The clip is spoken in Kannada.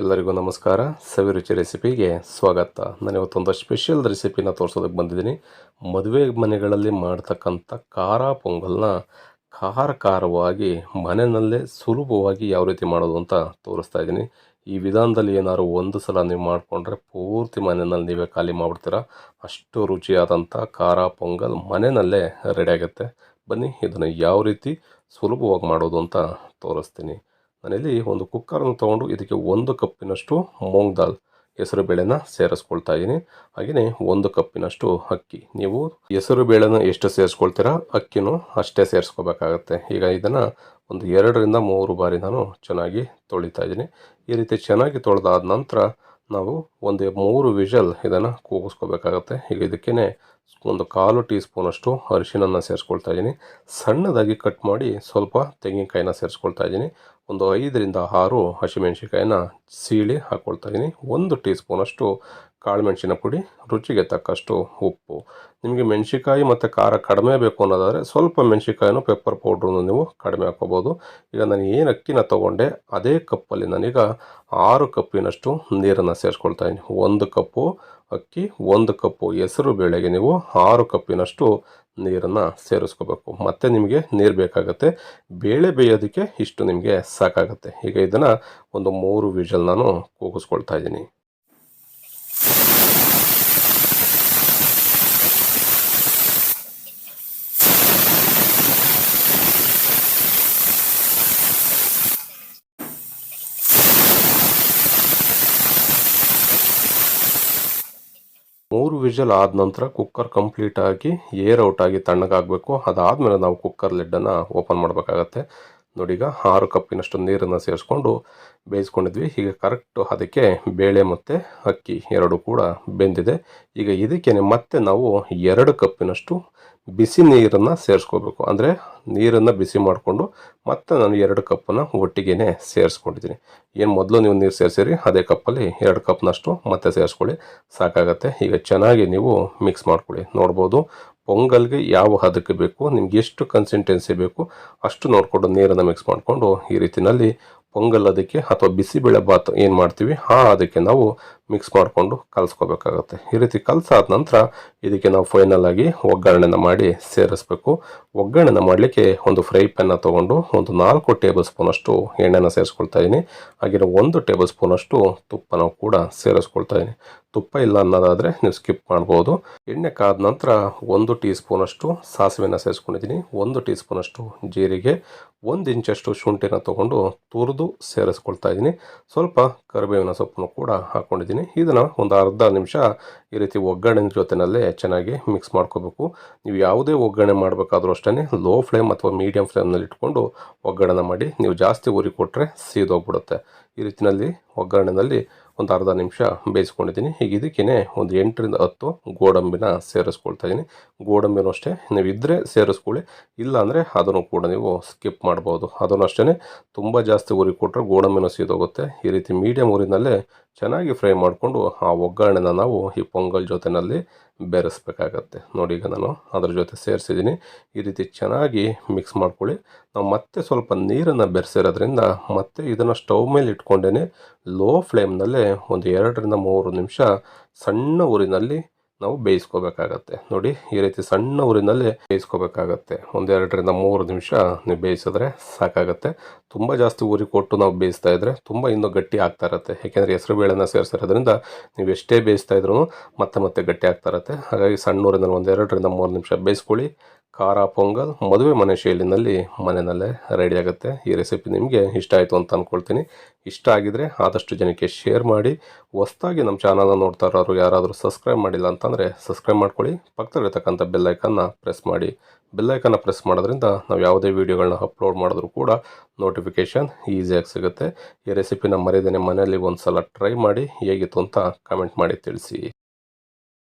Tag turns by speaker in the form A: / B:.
A: ಎಲ್ಲರಿಗೂ ನಮಸ್ಕಾರ. ಸವಿ ರುಚಿ ರೆಸಿಪಿಗೆ ಸ್ವಾಗತ. ನಾನು ಇವತ್ತೊಂದು ಸ್ಪೆಷಲ್ ರೆಸಿಪಿನ ತೋರಿಸೋದಕ್ಕೆ ಬಂದಿದ್ದೀನಿ. ಮದುವೆ ಮನೆಗಳಲ್ಲಿ ಮಾಡ್ತಕ್ಕಂಥ ಖಾರ ಪೊಂಗಲ್ನ ಖಾರ ಖಾರವಾಗಿ ಮನೆಯಲ್ಲೇ ಸುಲಭವಾಗಿ ಯಾವ ರೀತಿ ಮಾಡೋದು ಅಂತ ತೋರಿಸ್ತಾ ಇದ್ದೀನಿ. ಈ ವಿಧಾನದಲ್ಲಿ ಏನಾದ್ರು ಒಂದು ಸಲ ನೀವು ಮಾಡಿಕೊಂಡ್ರೆ ಪೂರ್ತಿ ಮನೆಯಲ್ಲಿ ನೀವೇ ಖಾಲಿ ಮಾಡಿಬಿಡ್ತೀರಾ. ಅಷ್ಟು ರುಚಿಯಾದಂಥ ಖಾರ ಪೊಂಗಲ್ ಮನೆಯಲ್ಲೇ ರೆಡಿ ಆಗುತ್ತೆ. ಬನ್ನಿ, ಇದನ್ನು ಯಾವ ರೀತಿ ಸುಲಭವಾಗಿ ಮಾಡೋದು ಅಂತ ತೋರಿಸ್ತೀನಿ. ನಾನಿಲ್ಲಿ ಒಂದು ಕುಕ್ಕರನ್ನು ತೊಗೊಂಡು ಇದಕ್ಕೆ ಒಂದು ಕಪ್ಪಿನಷ್ಟು ಮೂಂಗ್ ದಾಲ್ ಹೆಸರು ಬೇಳೆನ ಸೇರಿಸ್ಕೊಳ್ತಾ ಇದ್ದೀನಿ. ಹಾಗೆಯೇ ಒಂದು ಕಪ್ಪಿನಷ್ಟು ಅಕ್ಕಿ. ನೀವು ಹೆಸರು ಬೇಳೆನ ಎಷ್ಟು ಸೇರಿಸ್ಕೊಳ್ತೀರಾ? ಅಕ್ಕಿನೂ ಅಷ್ಟೇ ಸೇರಿಸ್ಕೋಬೇಕಾಗತ್ತೆ. ಈಗ ಇದನ್ನು ಒಂದು ಎರಡರಿಂದ ಮೂರು ಬಾರಿ ನಾನು ಚೆನ್ನಾಗಿ ತೊಳಿತಾ ಇದ್ದೀನಿ. ಈ ರೀತಿ ಚೆನ್ನಾಗಿ ತೊಳೆದಾದ ನಂತರ ನಾವು ಒಂದು ಮೂರು ವಿಷಲ್ ಇದನ್ನು ಕೂಗಿಸ್ಕೋಬೇಕಾಗತ್ತೆ. ಈಗ ಇದಕ್ಕೇ ಒಂದು ಕಾಲು ಟೀ ಸ್ಪೂನಷ್ಟು ಅರಿಶಿನನ್ನು ಸೇರಿಸ್ಕೊಳ್ತಾ ಇದ್ದೀನಿ. ಸಣ್ಣದಾಗಿ ಕಟ್ ಮಾಡಿ ಸ್ವಲ್ಪ ತೆಂಗಿನಕಾಯಿನ ಸೇರಿಸ್ಕೊಳ್ತಾ ಇದ್ದೀನಿ. ಒಂದು ಐದರಿಂದ ಆರು ಹಸಿಮೆಣ್ಸಿಕಾಯಿನ ಸೀಳಿ ಹಾಕ್ಕೊಳ್ತಾ ಇದ್ದೀನಿ ಒಂದು ಟೀ ಸ್ಪೂನಷ್ಟು ಕಾಳುಮೆಣಸಿನ ಪುಡಿ, ರುಚಿಗೆ ತಕ್ಕಷ್ಟು ಉಪ್ಪು. ನಿಮಗೆ ಮೆಣಸಿಕಾಯಿ ಮತ್ತು ಖಾರ ಕಡಿಮೆ ಬೇಕು ಅನ್ನೋದಾದರೆ ಸ್ವಲ್ಪ ಮೆಣಸಿಕಾಯಿನೂ ಪೆಪ್ಪರ್ ಪೌಡ್ರನ್ನು ನೀವು ಕಡಿಮೆ ಹಾಕ್ಕೋಬೋದು. ಈಗ ನಾನು ಏನು ಅಕ್ಕಿನ ತೊಗೊಂಡೆ, ಅದೇ ಕಪ್ಪಲ್ಲಿ ನಾನೀಗ ಆರು ಕಪ್ಪಿನಷ್ಟು ನೀರನ್ನು ಸೇರಿಸ್ಕೊಳ್ತಾ ಇದ್ದೀನಿ. ಒಂದು ಕಪ್ಪು ಅಕ್ಕಿ, ಒಂದು ಕಪ್ಪು ಹೆಸರು ಬೇಳೆಗೆ ನೀವು ಆರು ಕಪ್ಪಿನಷ್ಟು ನೀರನ್ನು ಸೇರಿಸ್ಕೋಬೇಕು. ಮತ್ತು ನಿಮಗೆ ನೀರು ಬೇಕಾಗುತ್ತೆ. ಬೇಳೆ ಬೇಯೋದಕ್ಕೆ ಇಷ್ಟು ನಿಮಗೆ ಸಾಕಾಗುತ್ತೆ. ಈಗ ಇದನ್ನು ಒಂದು ಮೂರು ವಿಜಲ್ ನಾನು ಕೂಗಿಸ್ಕೊಳ್ತಾ ಇದ್ದೀನಿ. ಮೂರು ವಿಷಲ್ ಆದ ನಂತರ ಕುಕ್ಕರ್ ಕಂಪ್ಲೀಟ್ ಆಗಿ ಏರ್ ಔಟ್ ಆಗಿ ತಣ್ಣಗಾಗಬೇಕು. ಅದಾದಮೇಲೆ ನಾವು ಕುಕ್ಕರ್ ಲಿಡ್ಡನ್ನು ಓಪನ್ ಮಾಡಬೇಕಾಗತ್ತೆ. ನೋಡಿ ಈಗ ಆರು ಕಪ್ಪಿನಷ್ಟು ನೀರನ್ನು ಸೇರಿಸ್ಕೊಂಡು ಬೇಯಿಸ್ಕೊಂಡಿದ್ವಿ. ಈಗ ಕರೆಕ್ಟು ಅದಕ್ಕೆ ಬೇಳೆ ಮತ್ತು ಅಕ್ಕಿ ಎರಡು ಕೂಡ ಬೆಂದಿದೆ. ಈಗ ಇದಕ್ಕೆ ಮತ್ತೆ ನಾವು ಎರಡು ಕಪ್ಪಿನಷ್ಟು ಬಿಸಿ ನೀರನ್ನು ಸೇರಿಸ್ಕೋಬೇಕು. ಅಂದರೆ ನೀರನ್ನು ಬಿಸಿ ಮಾಡಿಕೊಂಡು ಮತ್ತೆ ನಾನು ಎರಡು ಕಪ್ಪನ್ನು ಒಟ್ಟಿಗೆ ಸೇರಿಸ್ಕೊಂಡಿದ್ದೀನಿ. ಏನು ಮೊದಲು ನೀವು ನೀರು ಸೇರಿಸಿರಿ, ಅದೇ ಕಪ್ಪಲ್ಲಿ ಎರಡು ಕಪ್ನಷ್ಟು ಮತ್ತೆ ಸೇರಿಸ್ಕೊಳ್ಳಿ. ಸಾಕಾಗತ್ತೆ. ಈಗ ಚೆನ್ನಾಗಿ ನೀವು ಮಿಕ್ಸ್ ಮಾಡ್ಕೊಳ್ಳಿ. ನೋಡ್ಬೋದು ಪೊಂಗಲ್ಗೆ ಯಾವ ಹದಕ್ಕೆ ಬೇಕು, ನಿಮ್ಗೆ ಎಷ್ಟು ಕನ್ಸಿಸ್ಟೆನ್ಸಿ ಬೇಕು, ಅಷ್ಟು ನೋಡಿಕೊಂಡು ನೀರನ್ನು ಮಿಕ್ಸ್ ಮಾಡಿಕೊಂಡು ಈ ರೀತಿಯಲ್ಲಿ ಪೊಂಗಲ್ ಅದಕ್ಕೆ ಅಥವಾ ಬಿಸಿಬೇಳೆ ಬಾತ್ ಏನು ಮಾಡ್ತೀವಿ, ಆ ಅದಕ್ಕೆ ನಾವು ಮಿಕ್ಸ್ ಮಾಡಿಕೊಂಡು ಕಲಿಸ್ಕೋಬೇಕಾಗತ್ತೆ. ಈ ರೀತಿ ಕಲಸಾದ ನಂತರ ಇದಕ್ಕೆ ನಾವು ಫೈನಲ್ ಆಗಿ ಒಗ್ಗರಣೆನ ಮಾಡಿ ಸೇರಿಸ್ಬೇಕು. ಒಗ್ಗರಣೆನ ಮಾಡಲಿಕ್ಕೆ ಒಂದು ಫ್ರೈ ಪ್ಯಾನ್ನ ತೊಗೊಂಡು ಒಂದು ನಾಲ್ಕು ಟೇಬಲ್ ಸ್ಪೂನಷ್ಟು ಎಣ್ಣೆನ ಸೇರಿಸ್ಕೊಳ್ತಾ ಇದ್ದೀನಿ. ಹಾಗೆ ಒಂದು ಟೇಬಲ್ ಸ್ಪೂನಷ್ಟು ತುಪ್ಪನ ಕೂಡ ಸೇರಿಸ್ಕೊಳ್ತಾ ಇದ್ದೀನಿ. ತುಪ್ಪ ಇಲ್ಲ ಅನ್ನೋದಾದರೆ ನೀವು ಸ್ಕಿಪ್ ಮಾಡ್ಬೋದು. ಎಣ್ಣೆ ಕಾದ ನಂತರ ಒಂದು ಟೀ ಸ್ಪೂನಷ್ಟು ಸಾಸಿವೆನ ಸೇರಿಸ್ಕೊಂಡಿದ್ದೀನಿ. ಒಂದು ಟೀ ಸ್ಪೂನಷ್ಟು ಜೀರಿಗೆ, ಒಂದು ಇಂಚಷ್ಟು ಶುಂಠಿನ ತೊಗೊಂಡು ತುರಿದು ಸೇರಿಸ್ಕೊಳ್ತಾ ಇದ್ದೀನಿ. ಸ್ವಲ್ಪ ಕರಿಬೇವಿನ ಸೊಪ್ಪನ್ನು ಕೂಡ ಹಾಕ್ಕೊಂಡಿದ್ದೀನಿ ಇದನ್ನು ಒಂದು ಅರ್ಧ ನಿಮಿಷ ಈ ರೀತಿ ಒಗ್ಗರಣೆ ಜೊತೆನಲ್ಲೇ ಚೆನ್ನಾಗಿ ಮಿಕ್ಸ್ ಮಾಡ್ಕೋಬೇಕು. ನೀವು ಯಾವುದೇ ಒಗ್ಗರಣೆ ಮಾಡಬೇಕಾದ್ರೂ ಅಷ್ಟೇ ಲೋ ಫ್ಲೇಮ್ ಅಥವಾ ಮೀಡಿಯಮ್ ಫ್ಲೇಮ್ನಲ್ಲಿ ಇಟ್ಕೊಂಡು ಒಗ್ಗರಣೆ ಮಾಡಿ, ನೀವು ಜಾಸ್ತಿ ಉರಿ ಕೊಟ್ಟರೆ ಸೀದೋಗ್ಬಿಡುತ್ತೆ. ಈ ರೀತಿಯಲ್ಲಿ ಒಗ್ಗರಣೆನಲ್ಲಿ ಒಂದು ಅರ್ಧ ನಿಮಿಷ ಬೇಯಿಸ್ಕೊಂಡಿದ್ದೀನಿ. ಈಗ ಇದಕ್ಕೇ ಒಂದು ಎಂಟರಿಂದ ಹತ್ತು ಗೋಡಂಬಿನ ಸೇರಿಸ್ಕೊಳ್ತಾ ಇದ್ದೀನಿ. ಗೋಡಂಬಿನೂ ಅಷ್ಟೇ ನೀವು ಇದ್ದರೆ ಸೇರಿಸ್ಕೊಳ್ಳಿ ಇಲ್ಲ ಅಂದರೆ ಅದನ್ನು ಕೂಡ ನೀವು ಸ್ಕಿಪ್ ಮಾಡ್ಬೋದು. ಅದನ್ನು ಅಷ್ಟೇ ತುಂಬ ಜಾಸ್ತಿ ಉರಿ ಕೊಟ್ಟರೆ ಗೋಡಂಬಿನೂ ಸೀದೋಗುತ್ತೆ. ಈ ರೀತಿ ಮೀಡಿಯಂ ಊರಿನಲ್ಲೇ ಚೆನ್ನಾಗಿ ಫ್ರೈ ಮಾಡಿಕೊಂಡು ಆ ಒಗ್ಗರಣೆನ ನಾವು ಈ ಪೊಂಗಲ್ ಜೊತೆಯಲ್ಲಿ ಬೆರೆಸ್ಬೇಕಾಗತ್ತೆ. ನೋಡಿ ಈಗ ನಾನು ಅದ್ರ ಜೊತೆ ಸೇರಿಸಿದ್ದೀನಿ. ಈ ರೀತಿ ಚೆನ್ನಾಗಿ ಮಿಕ್ಸ್ ಮಾಡ್ಕೊಳ್ಳಿ. ನಾವು ಮತ್ತೆ ಸ್ವಲ್ಪ ನೀರನ್ನು ಬೆರೆಸಿರೋದ್ರಿಂದ ಮತ್ತೆ ಇದನ್ನು ಸ್ಟವ್ ಮೇಲೆ ಇಟ್ಕೊಂಡೇ ಲೋ ಫ್ಲೇಮ್ನಲ್ಲೇ ಒಂದು ಎರಡರಿಂದ ಮೂರು ನಿಮಿಷ ಸಣ್ಣ ಊರಿನಲ್ಲಿ ನಾವು ಬೇಯಿಸ್ಕೋಬೇಕಾಗತ್ತೆ. ನೋಡಿ, ಈ ರೀತಿ ಸಣ್ಣ ಊರಿನಲ್ಲಿ ಬೇಯಿಸ್ಕೋಬೇಕಾಗತ್ತೆ. ಒಂದೆರಡರಿಂದ ಮೂರು ನಿಮಿಷ ನೀವು ಬೇಯಿಸಿದ್ರೆ ಸಾಕಾಗತ್ತೆ. ತುಂಬ ಜಾಸ್ತಿ ಊರಿ ಕೊಟ್ಟು ನಾವು ಬೇಯಿಸ್ತಾ ಇದ್ರೆ ತುಂಬ ಇನ್ನೂ ಗಟ್ಟಿ ಆಗ್ತಾ ಇರುತ್ತೆ. ಏಕೆಂದರೆ ಹೆಸರು ಬೇಳೆನ ಸೇರಿಸಿರೋದ್ರಿಂದ ನೀವು ಎಷ್ಟೇ ಬೇಯಿಸ್ತಾ ಇದ್ರೂ ಮತ್ತೆ ಮತ್ತೆ ಗಟ್ಟಿ ಆಗ್ತಾ ಇರುತ್ತೆ. ಹಾಗಾಗಿ ಸಣ್ಣ ಊರಿನಲ್ಲಿ ಒಂದೆರಡರಿಂದ ಮೂರು ನಿಮಿಷ ಬೇಯಿಸ್ಕೊಳ್ಳಿ. ಖಾರ ಪೊಂಗಲ್ ಮದುವೆ ಮನೆ ಶೈಲಿನಲ್ಲಿ ಮನೆಯಲ್ಲೇ ರೆಡಿ ಆಗುತ್ತೆ. ಈ ರೆಸಿಪಿ ನಿಮಗೆ ಇಷ್ಟ ಆಯಿತು ಅಂತ ಅಂದ್ಕೊಳ್ತೀನಿ ಇಷ್ಟ ಆಗಿದರೆ ಆದಷ್ಟು ಜನಕ್ಕೆ ಶೇರ್ ಮಾಡಿ. ಹೊಸ್ದಾಗಿ ನಮ್ಮ ಚಾನಲ್ನ ನೋಡ್ತಾ ಇರೋರು ಯಾರಾದರೂ ಸಬ್ಸ್ಕ್ರೈಬ್ ಮಾಡಿಲ್ಲ ಅಂತಂದರೆ ಸಬ್ಸ್ಕ್ರೈಬ್ ಮಾಡ್ಕೊಳ್ಳಿ. ಪಕ್ಕದಲ್ಲಿರ್ತಕ್ಕಂಥ ಬೆಲ್ಲೈಕನ್ನ ಪ್ರೆಸ್ ಮಾಡಿ. ಬೆಲ್ಲೈಕನ್ನ ಪ್ರೆಸ್ ಮಾಡೋದ್ರಿಂದ ನಾವು ಯಾವುದೇ ವೀಡಿಯೋಗಳನ್ನ ಅಪ್ಲೋಡ್ ಮಾಡಿದ್ರೂ ಕೂಡ ನೋಟಿಫಿಕೇಷನ್ ಈಸಿಯಾಗಿ ಸಿಗುತ್ತೆ. ಈ ರೆಸಿಪಿನ ಮರೆಯದೇನೆ ಮನೆಯಲ್ಲಿ ಒಂದು ಸಲ ಟ್ರೈ ಮಾಡಿ. ಹೇಗಿತ್ತು ಅಂತ ಕಮೆಂಟ್ ಮಾಡಿ ತಿಳಿಸಿ.